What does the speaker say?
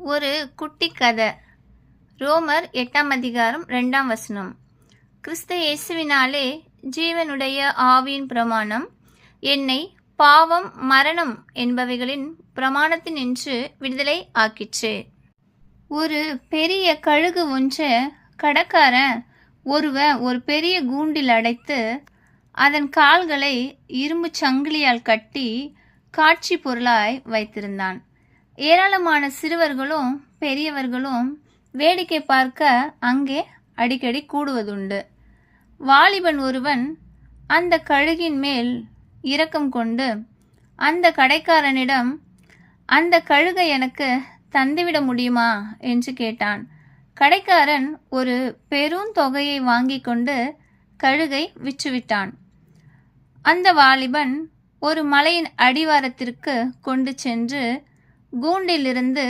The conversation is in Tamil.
ஒரு குட்டி கதை. ரோமர் எட்டாம் அதிகாரம் ரெண்டாம் வசனம். கிறிஸ்த இயேசுவினாலே ஜீவனுடைய ஆவியின் பிரமாணம் என்னை பாவம் மரணம் என்பவைகளின் பிரமாணத்தினின்று விடுதலை ஆக்கிற்று. ஒரு பெரிய கழுகு ஒன்றை கடைக்காரன் ஒருவன் ஒரு பெரிய கூண்டில் அடைத்து அதன் கால்களை இரும்புச் சங்கிலியால் கட்டி காட்சி பொருளாய் வைத்திருந்தான். ஏராளமான சிறுவர்களும் பெரியவர்களும் வேடிக்கை பார்க்க அங்கே அடிக்கடி கூடுவதுண்டு. வாலிபன் ஒருவன் அந்த கழுகின் மேல் இரக்கம் கொண்டு அந்த கடைக்காரனிடம் அந்த கழுகை எனக்கு தந்துவிட முடியுமா? என்று கேட்டான். கடைக்காரன் ஒரு பெரும் தொகையை வாங்கி கொண்டு கழுகை விற்றுவிட்டான். அந்த வாலிபன் ஒரு மலையின் அடிவாரத்திற்கு கொண்டு சென்று கூண்டிலிருந்து